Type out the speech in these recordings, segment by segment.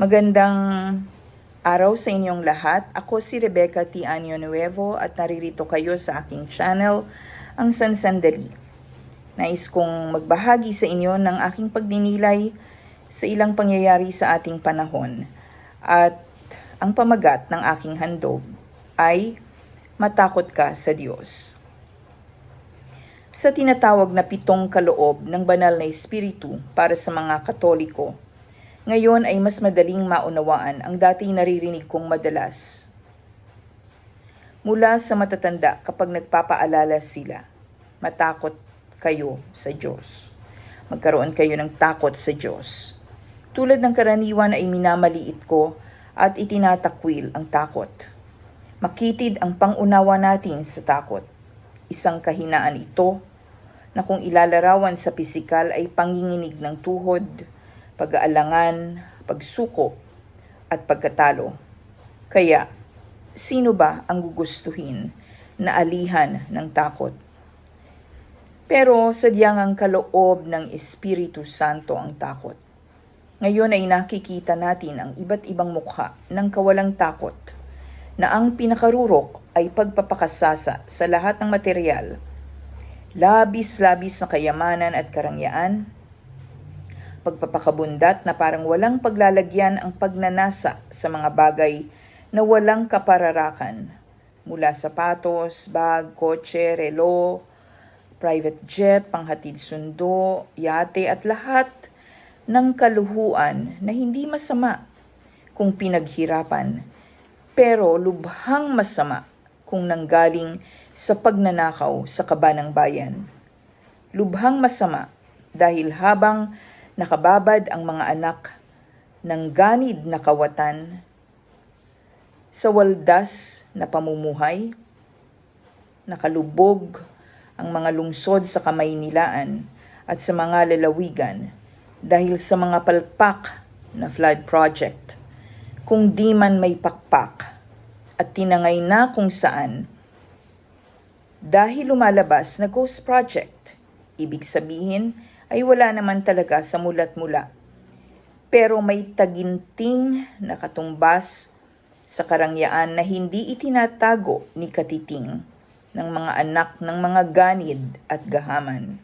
Magandang araw sa inyong lahat. Ako si Rebecca T. Anyo Nuevo at naririto kayo sa aking channel, Ang Sansandali. Nais kong magbahagi sa inyo ng aking pagdinilay sa ilang pangyayari sa ating panahon. At ang pamagat ng aking handog ay matakot ka sa Diyos. Sa tinatawag na pitong kaloob ng banal na espiritu para sa mga katoliko, ngayon ay mas madaling maunawaan ang dati naririnig kong madalas. Mula sa matatanda kapag nagpapaalala sila, matakot kayo sa Diyos. Magkaroon kayo ng takot sa Diyos. Tulad ng karaniwan ay minamaliit ko at itinatakwil ang takot. Makitid ang pangunawa natin sa takot. Isang kahinaan ito na kung ilalarawan sa pisikal ay panginginig ng tuhod, pag-aalangan, pagsuko, at pagkatalo. Kaya, sino ba ang gugustuhin na alihan ng takot? Pero sadyang ang kaloob ng Espiritu Santo ang takot. Ngayon ay nakikita natin ang iba't ibang mukha ng kawalang takot na ang pinakarurok ay pagpapakasasa sa lahat ng material, labis-labis na kayamanan at karangyaan, pagpapakabundat na parang walang paglalagyan ang pagnanasa sa mga bagay na walang kapararakan, mula sapatos, bag, kotse, relo, private jet, panghatid sundo, yate at lahat ng kaluhuan na hindi masama kung pinaghirapan, pero lubhang masama kung nanggaling sa pagnanakaw sa kaba ng bayan. Lubhang masama dahil habang nakababad ang mga anak ng ganid na kawatan sa waldas na pamumuhay, nakalubog ang mga lungsod sa kamay nilaan at sa mga lalawigan dahil sa mga palpak na flood project. Kung di man may pakpak at tinangay na kung saan dahil lumalabas na ghost project, ibig sabihin ay wala naman talaga sa mulat mula. Pero may taginting na katumbas sa karangyaan na hindi itinatago ni Katiting ng mga anak ng mga ganid at gahaman.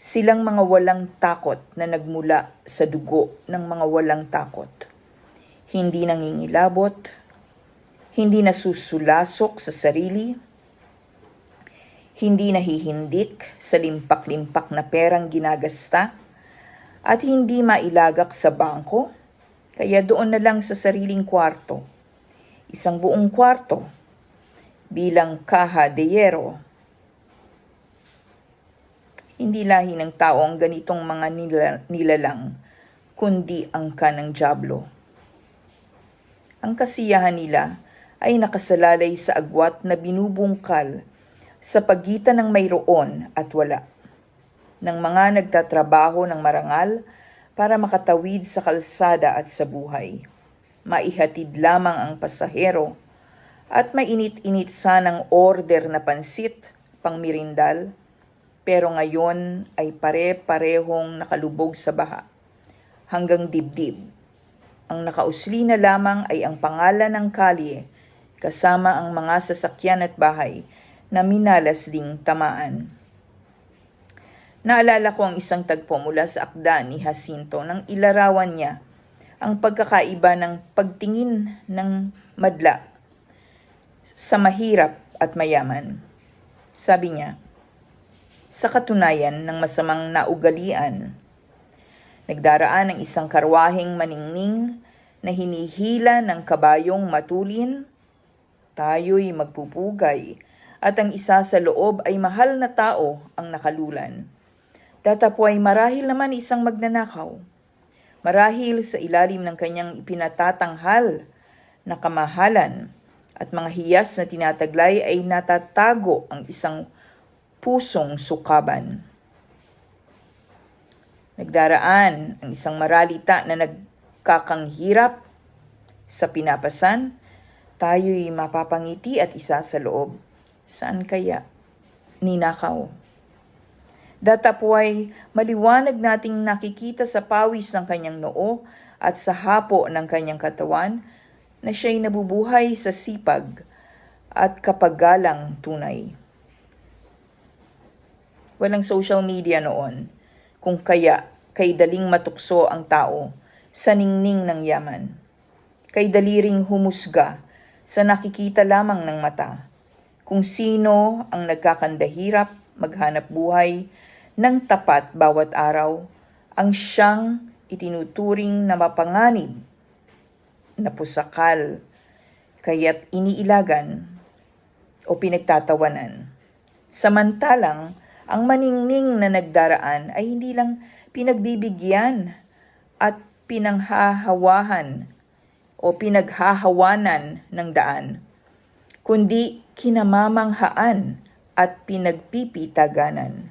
Silang mga walang takot na nagmula sa dugo ng mga walang takot. Hindi nangingilabot, hindi nasusulasok sa sarili, hindi nahihindik sa limpak-limpak na perang ginagasta, at hindi mailagak sa bangko, kaya doon na lang sa sariling kwarto. Isang buong kwarto bilang kaha. Hindi lahi ng tao ang ganitong mga nila- nilalang, kundi ang kanang jablo. Ang kasiyahan nila ay nakasalalay sa agwat na binubungkal sa pagitan ng mayroon at wala, ng mga nagtatrabaho ng marangal para makatawid sa kalsada at sa buhay. Maihatid lamang ang pasahero at mainit-init sanang order na pansit, pangmirindal, pero ngayon ay pare-parehong nakalubog sa baha hanggang dibdib. Ang nakausli na lamang ay ang pangalan ng kalye kasama ang mga sasakyan at bahay na minalas ding tamaan. Naalala ko ang isang tagpo mula sa akda ni Jacinto nang ilarawan niya ang pagkakaiba ng pagtingin ng madla sa mahirap at mayaman. Sabi niya, sa katunayan ng masamang naugalian, nagdaraan ng isang karwaheng maningning na hinihila ng kabayong matulin, tayo'y magpupugay at ang isa sa loob ay mahal na tao ang nakalulan. Datapway marahil naman isang magnanakaw. Marahil sa ilalim ng kanyang ipinatatanghal na kamahalan at mga hiyas na tinataglay ay natatago ang isang pusong sukaban. Nagdaraan ang isang maralita na nagkakanghirap sa pinapasan, tayo'y mapapangiti at isa sa loob. Saan kaya? Ninakaw. Datapway, maliwanag nating nakikita sa pawis ng kanyang noo at sa hapo ng kanyang katawan na siya'y nabubuhay sa sipag at kapagalang tunay. Walang social media noon, kung kaya kay daling matukso ang tao sa ningning ng yaman. Kay daliring humusga sa nakikita lamang ng mata kung sino ang nagkakandahirap maghanap buhay ng tapat bawat araw ang siyang itinuturing na mapanganib na pusakal kaya't iniilagan o pinagtatawanan. Samantalang, ang maningning na nagdaraan ay hindi lang pinagbibigyan at pinanghahawahan o pinaghahawanan ng daan, kundi kinamamanghaan at pinagpipitaganan.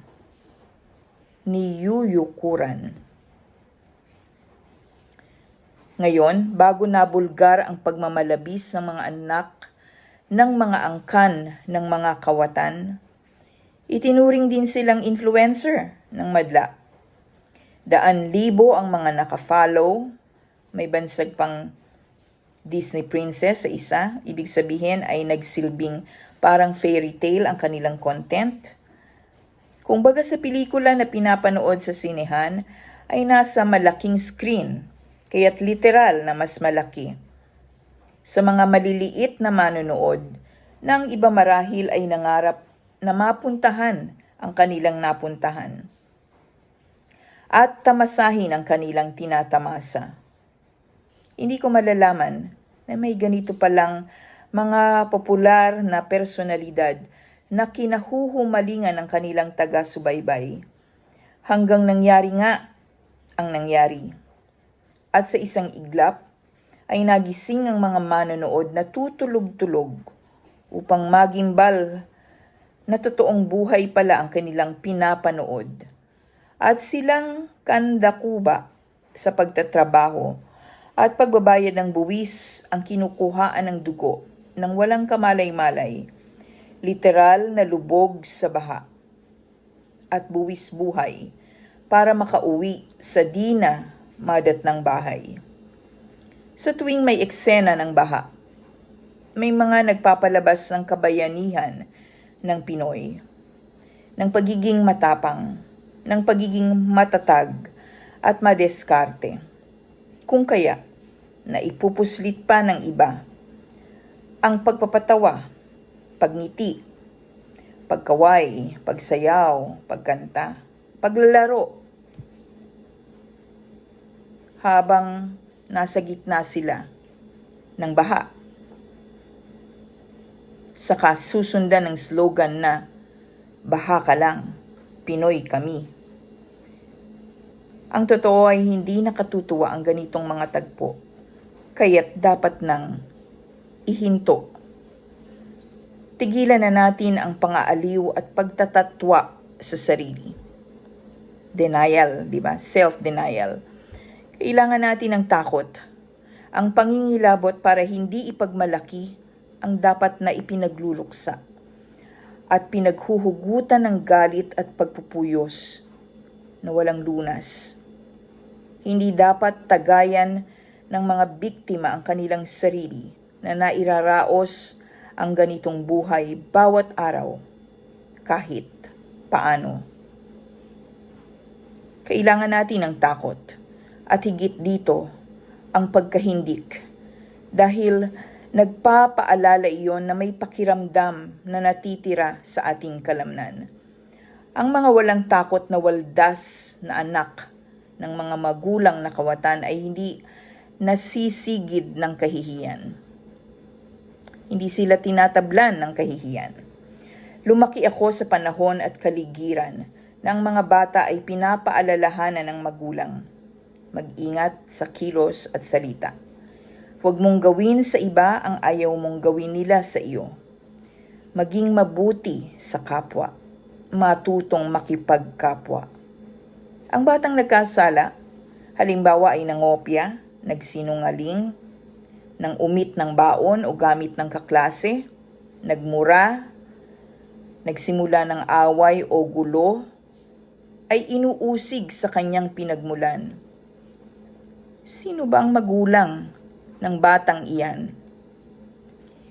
Niyuyukuran. Ngayon, bago nabulgar ang pagmamalabis ng mga anak ng mga angkan ng mga kawatan, itinuring din silang influencer ng madla. Daan libo ang mga nakafollow, may bansag pang Disney princess sa isa, ibig sabihin ay nagsilbing parang fairy tale ang kanilang content. Kung baga sa pelikula na pinapanood sa sinehan, ay nasa malaking screen, kaya't literal na mas malaki. Sa mga maliliit na manonood, nang iba marahil ay nangarap na mapuntahan ang kanilang napuntahan at tamasahin ang kanilang tinatamasa. Hindi ko malalaman na may ganito palang mga popular na personalidad na kinahuhumalingan ng kanilang taga-subaybay. Hanggang nangyari nga ang nangyari. At sa isang iglap, ay nagising ang mga manonood na tutulog-tulog upang magimbal na totoong buhay pala ang kanilang pinapanood. At silang kandakuba sa pagtatrabaho at pagbabayad ng buwis ang kinukuhaan ng dugo ng walang kamalay-malay, literal na lubog sa baha at buwis buhay para makauwi sa di na madat ng bahay. Sa tuwing may eksena ng baha, may mga nagpapalabas ng kabayanihan ng Pinoy, ng pagiging matapang, ng pagiging matatag at madeskarte. Kung kaya, na ipupuslit pa ng iba ang pagpapatawa, pagngiti, pagkaway, pagsayaw, pagkanta, paglalaro, habang nasa gitna sila ng baha. Saka susundan ng slogan na, Baha ka lang, Pinoy kami. Ang totoo ay hindi nakatutuwa ang ganitong mga tagpo, kaya't dapat nang ihinto. Tigilan na natin ang pangaaliw at pagtatatwa sa sarili. Denial, di ba? Self-denial. Kailangan natin ng takot, ang pangingilabot para hindi ipagmalaki ang dapat na ipinagluluksa at pinaghuhugutan ng galit at pagpupuyos na walang lunas. Hindi dapat tagayan ng mga biktima ang kanilang sarili na nairaraos ang ganitong buhay bawat araw kahit paano. Kailangan natin ng takot at higit dito ang pagkahindik dahil nagpapaalala iyon na may pakiramdam na natitira sa ating kalamnan. Ang mga walang takot na waldas na anak ng mga magulang na kawatan ay hindi nasisigid ng kahihiyan. Hindi sila tinatablan ng kahihiyan. Lumaki ako sa panahon at kaligiran na mga bata ay pinapaalalahanan ng magulang. Mag-ingat sa kilos at salita Huwag mong gawin sa iba ang ayaw mong gawin nila sa iyo. Maging mabuti sa kapwa. Matutong makipagkapwa. Ang batang nagkasala, halimbawa ay nangopya, nagsinungaling, nang umit ng baon o gamit ng kaklase, nagmura, nagsimula ng away o gulo, ay inuusig sa kanyang pinagmulan Sino ba ang magulang ng batang iyan?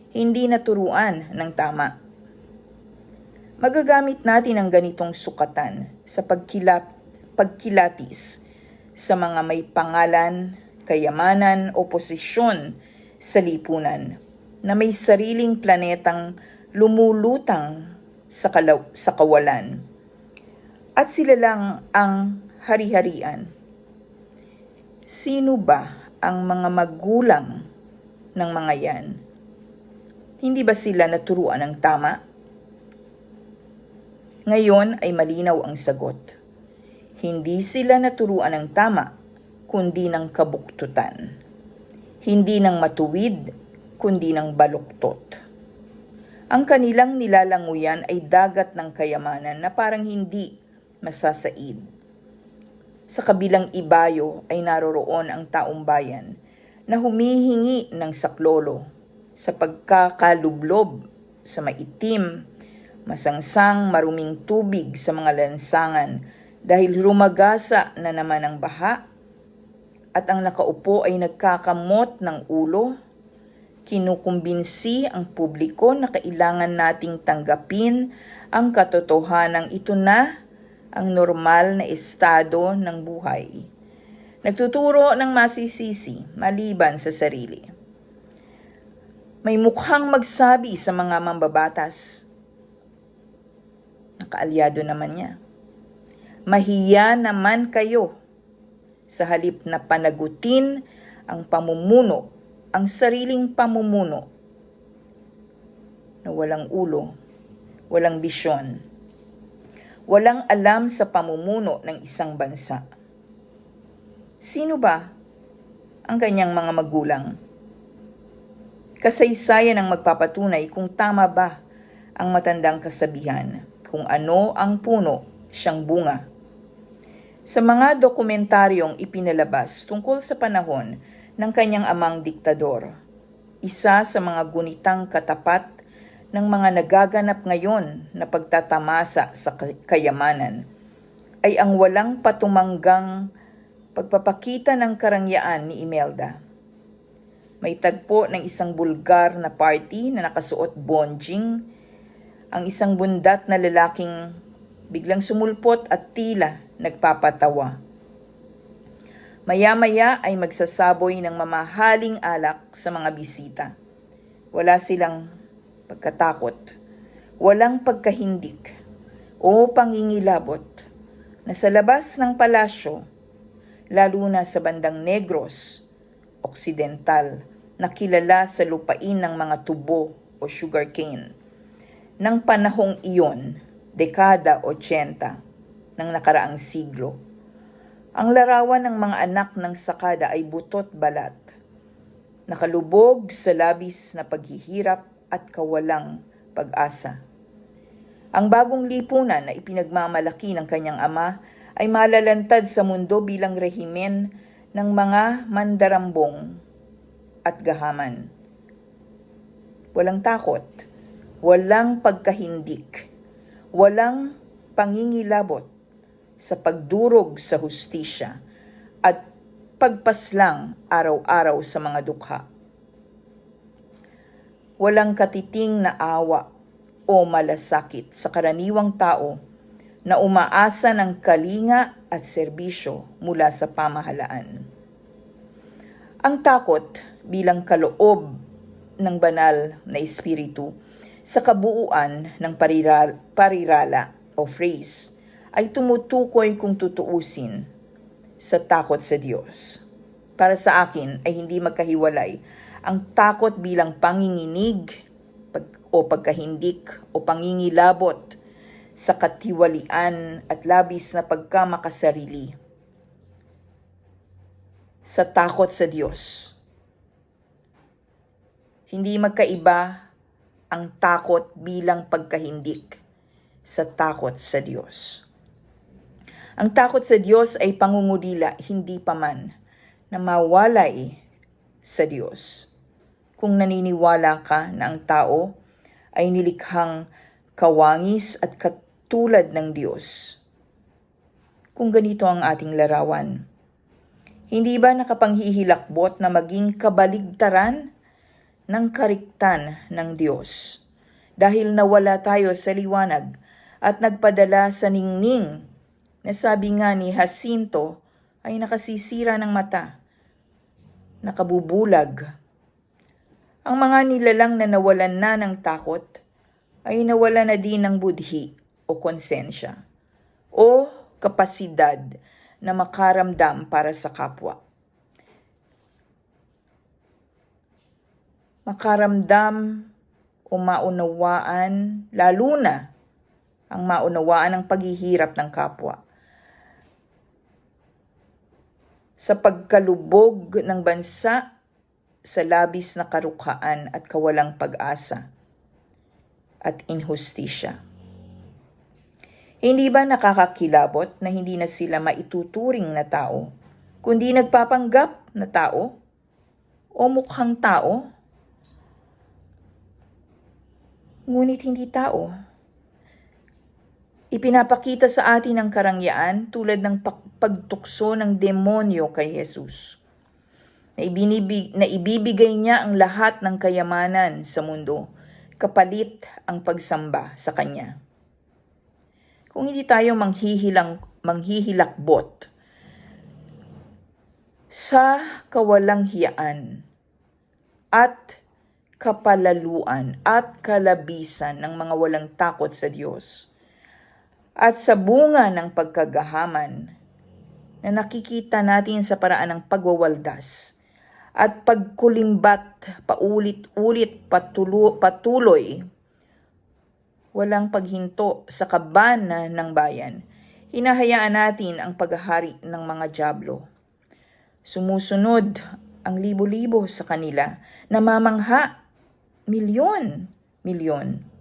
Hindi naturuan ng tama. Magagamit natin ang ganitong sukatan sa pagkilat, pagkilatis sa mga may pangalan, kayamanan o posisyon sa lipunan na may sariling planetang lumulutang sa, kalaw- sa kawalan. At sila lang ang hari-harian. Sino ba ang mga magulang ng mga yan? Hindi ba sila naturuan ng tama? Ngayon ay malinaw ang sagot. Hindi sila naturuan ng tama, kundi ng kabuktutan. Hindi ng matuwid, kundi ng baluktot. Ang kanilang nilalanguyan ay dagat ng kayamanan na parang hindi masasaid. Sa kabilang ibayo ay naroroon ang taong bayan na humihingi ng saklolo sa pagkakalublob sa maitim, masangsang maruming tubig sa mga lansangan dahil rumagasa na naman ang baha at ang nakaupo ay nagkakamot ng ulo, kinukumbinsi ang publiko na kailangan nating tanggapin ang katotohanang ito na ang normal na estado ng buhay. Nagtuturo ng masisisi maliban sa sarili. May mukhang magsabi sa mga mambabatas. Nakaalyado naman niya. Mahiya naman kayo sa halip na panagutin ang pamumuno, ang sariling pamumuno na walang ulo, walang bisyon, walang alam sa pamumuno ng isang bansa. Sino ba ang kanyang mga magulang? Kasaysayan ang magpapatunay kung tama ba ang matandang kasabihan, kung ano ang puno, siyang bunga. Sa mga dokumentaryong ipinalabas tungkol sa panahon ng kanyang amang diktador, isa sa mga gunitang katapat ng mga nagaganap ngayon na pagtatamasa sa kayamanan ay ang walang patumanggang pagpapakita ng karangyaan ni Imelda. May tagpo ng isang bulgar na party na nakasuot bonjing, ang isang bundat na lalaking biglang sumulpot at tila nagpapatawa. Maya-maya ay magsasaboy ng mamahaling alak sa mga bisita. Wala silang pagkatakot, walang pagkahindik o pangingilabot na sa labas ng palasyo, lalo na sa bandang Negros, Occidental, na kilala sa lupain ng mga tubo o sugarcane. Nang panahong iyon, dekada 80 ng nakaraang siglo, ang larawan ng mga anak ng sakada ay butot balat, nakalubog sa labis na paghihirap at kawalang pag-asa. Ang bagong lipunan na ipinagmamalaki ng kanyang ama ay malalantad sa mundo bilang rehimen ng mga mandarambong at gahaman. Walang takot, walang pagkahindik, walang pangingilabot sa pagdurog sa hustisya at pagpaslang araw-araw sa mga dukha. Walang katiting na awa o malasakit sa karaniwang tao na umaasa ng kalinga at serbisyo mula sa pamahalaan. Ang takot bilang kaloob ng banal na espiritu sa kabuuan ng parirala, parirala o phrase ay tumutukoy kung tutuusin sa takot sa Diyos. Para sa akin ay hindi magkahiwalay ang takot bilang panginginig pag, o pagkahindik o pangingilabot sa katiwalian at labis na pagkamakasarili. Sa takot sa Diyos. Hindi magkaiba ang takot bilang pagkahindik sa takot sa Diyos. Ang takot sa Diyos ay pangungulila, hindi pa man na mawalay sa Diyos. Kung naniniwala ka na ang tao ay nilikhang kawangis at katulad ng Diyos. Kung ganito ang ating larawan, Hindi ba nakapanghihilakbot na maging kabaligtaran ng kariktan ng Diyos? Dahil nawala tayo sa liwanag at nagpadala sa ningning na sabi nga ni Jacinto ay nakasisira ng mata, nakabubulag. Ang mga nilalang na nawalan na ng takot ay nawala na din ng budhi o konsensya o kapasidad na makaramdam para sa kapwa. Makaramdam o maunawaan, lalo na ang maunawaan ng paghihirap ng kapwa. Sa pagkalubog ng bansa sa labis na karukhaan at kawalang pag-asa at inhustisya. Hindi ba nakakakilabot na hindi na sila maituturing na tao, kundi nagpapanggap na tao o mukhang tao? Ngunit hindi tao. Ipinapakita sa atin ang karangyaan tulad ng pag- pagtukso ng demonyo kay Jesus. Na, ibinibig, na ibibigay niya ang lahat ng kayamanan sa mundo, kapalit ang pagsamba sa Kanya. Kung hindi tayo manghihilang, manghihilakbot sa kawalang hiyaan at kapalaluan at kalabisan ng mga walang takot sa Diyos at sa bunga ng pagkagahaman na nakikita natin sa paraan ng pagwawaldas at pagkulimbat paulit-ulit patulo, patuloy walang paghinto sa kabana ng bayan. Hinahayaan natin ang paghahari ng mga jablo. Sumusunod ang libo-libo sa kanila, namamangha, milyon, milyon.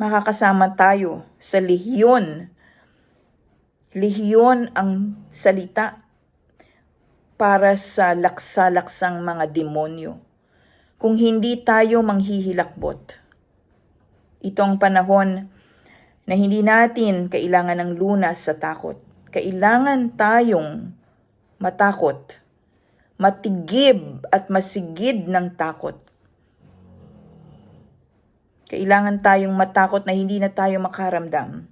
Makakasama tayo sa lihyon. Lihyon ang salita para sa laksa-laksang mga demonyo. Kung hindi tayo manghihilakbot, itong panahon na hindi natin kailangan ng lunas sa takot. Kailangan tayong matakot, matigib at masigid ng takot. Kailangan tayong matakot na hindi na tayo makaramdam.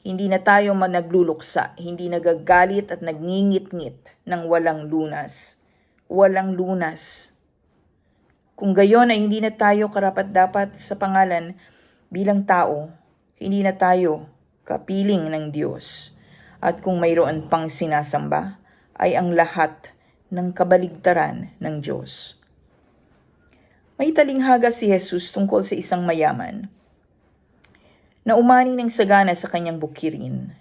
Hindi na tayo managluluksa, hindi nagagalit at nagngingit-ngit ng walang lunas. Walang lunas. Kung gayon ay hindi na tayo karapat-dapat sa pangalan bilang tao, hindi na tayo kapiling ng Diyos. At kung mayroon pang sinasamba, ay ang lahat ng kabaligtaran ng Diyos. May talinghaga si Jesus tungkol sa isang mayaman na umani ng sagana sa kanyang bukirin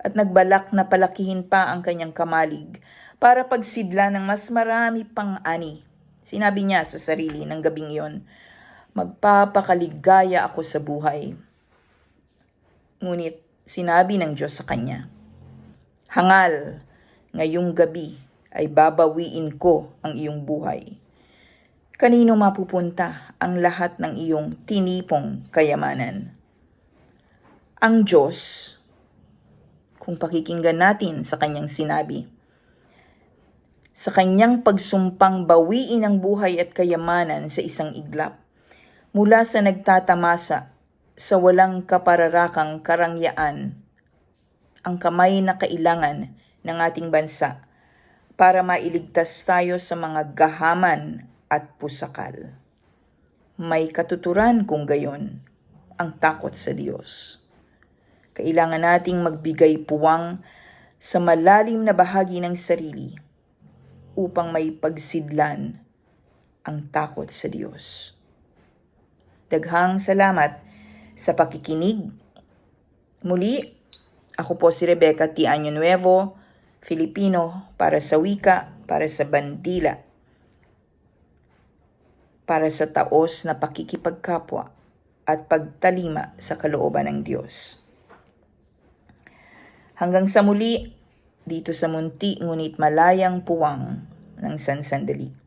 at nagbalak na palakihin pa ang kanyang kamalig para pagsidla ng mas marami pang ani. Sinabi niya sa sarili ng gabing iyon, magpapakaligaya ako sa buhay. Ngunit sinabi ng Diyos sa kanya, Hangal, ngayong gabi ay babawiin ko ang iyong buhay. Kanino mapupunta ang lahat ng iyong tinipong kayamanan? Ang Diyos, kung pakikinggan natin sa kanyang sinabi, sa kanyang pagsumpang bawiin ang buhay at kayamanan sa isang iglap, mula sa nagtatamasa sa walang kapararakang karangyaan, ang kamay na kailangan ng ating bansa para mailigtas tayo sa mga gahaman at pusakal. May katuturan kung gayon ang takot sa Diyos. Kailangan nating magbigay puwang sa malalim na bahagi ng sarili upang may pagsidlan ang takot sa Diyos. Daghang salamat sa pakikinig. Muli, ako po si Rebecca T. Año Nuevo, Filipino para sa wika, para sa bandila, para sa taos na pakikipagkapwa at pagtalima sa kalooban ng Diyos. Hanggang sa muli, dito sa munti ngunit malayang puwang ng sansandali.